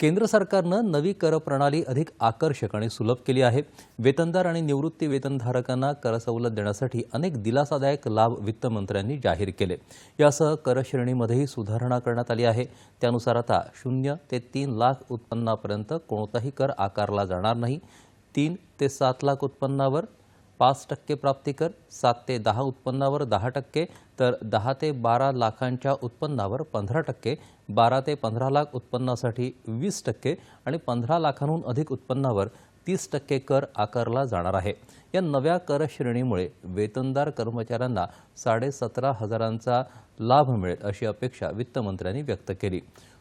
केंद्र सरकारनं नवी कर प्रणाली अधिक आकर्षक आणि सुलभ केली आहे. वेतनदार आणि निवृत्ती वेतनधारकांना कर सवलत देण्यासाठी अनेक दिलासादायक लाभ वित्तमंत्र्यांनी जाहीर केले. यासह करश्रेणीमध्येही सुधारणा करण्यात आली आहे. त्यानुसार आता शून्य ते तीन लाख उत्पन्नापर्यंत कोणताही कर आकारला जाणार नाही. तीन ते सात लाख उत्पन्नावर पाच टक्के प्राप्तिकर सात ते दहा उत्पन्नावर दहा टक्के तर दहा ते बारा लाखांच्या उत्पन्नावर पंधरा टक्के बारा ते पंधरा लाख उत्पन्नासाठी वीस टक्के आणि पंधरा लाखांहून अधिक उत्पन्नावर तीस टक्के कर आकारला जाणार आहे. या नव्या कर श्रेणीमुळे वेतनदार कर्मचाऱ्यांना साडेसतरा हजारांचा लाभ मिळेल अशी अपेक्षा वित्तमंत्र्यांनी व्यक्त केली.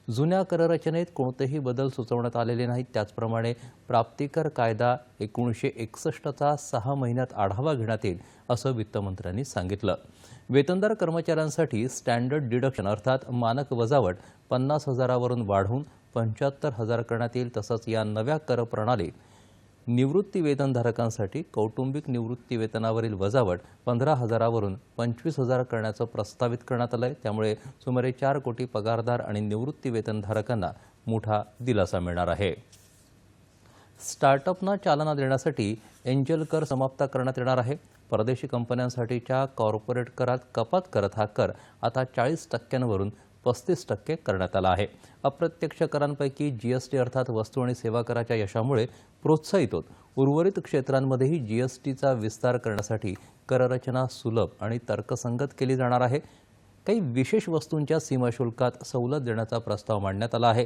जुन्या कररचनेत कोणतेही बदल सुचवण्यात आलेले नाहीत. त्याचप्रमाणे प्राप्तिकर कायदा एकोणीसशे एकसष्टचा सहा महिन्यात आढावा घेण्यात येईल असं वित्तमंत्र्यांनी सांगितलं. वेतनदार कर्मचाऱ्यांसाठी स्टँडर्ड डिडक्शन अर्थात मानक वजावट पन्नास हजारावरून वाढवून पंच्याहत्तर हजार करण्यात येईल तसंच या नव्या करप्रणालीत निवृत्ती वेतनधारकांसाठी कौटुंबिक निवृत्ती वेतनावरील वजावट पंधरा हजारावरून पंचवीस हजार करण्याचं प्रस्तावित करण्यात आलं आहे त्यामुळे सुमारे चार कोटी पगारदार आणि निवृत्ती वेतनधारकांना मोठा दिलासा मिळणार आहे. स्टार्टअपना चालना देण्यासाठी एंजल कर समाप्त करण्यात येणार आहे. परदेशी कंपन्यांसाठीच्या कॉर्पोरेट करात कपात करत हा कर आता चाळीस टक्क्यांवरून पस्तीस टक्के करण्यात आला आहे. अप्रत्यक्ष करांपैकी जीएसटी अर्थात वस्तू आणि सेवा कराच्या यशामुळे प्रोत्साहित होत. उर्वरित क्षेत्रांमध्येही जीएसटीचा विस्तार करण्यासाठी कररचना सुलभ आणि तर्कसंगत केली जाणार आहे. काही विशेष वस्तूंच्या सीमाशुल्कात सवलत देण्याचा प्रस्ताव मांडण्यात आला आहे.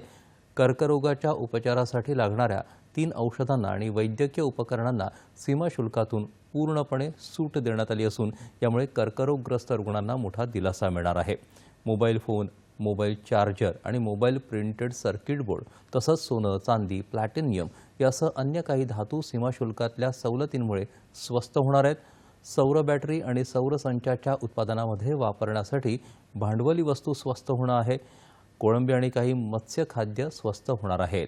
कर्करोगाच्या उपचारासाठी लागणाऱ्या तीन औषधांना आणि वैद्यकीय उपकरणांना सीमाशुल्कातून पूर्णपणे सूट देण्यात आली असून यामुळे कर्करोगग्रस्त रुग्णांना मोठा दिलासा मिळणार आहे. मोबाईल फोन मोबाईल चार्जर आणि मोबाईल प्रिंटेड सर्किट बोर्ड तसंच सोनं चांदी प्लॅटिनियम यासह अन्य काही धातू सीमाशुल्कातल्या सवलतींमुळे स्वस्त होणार आहेत. सौर बॅटरी आणि सौरसंचाच्या उत्पादनामध्ये वापरण्यासाठी भांडवली वस्तू स्वस्त होणार आहे. कोळंबी आणि काही मत्स्य खाद्य स्वस्त होणार आहेत.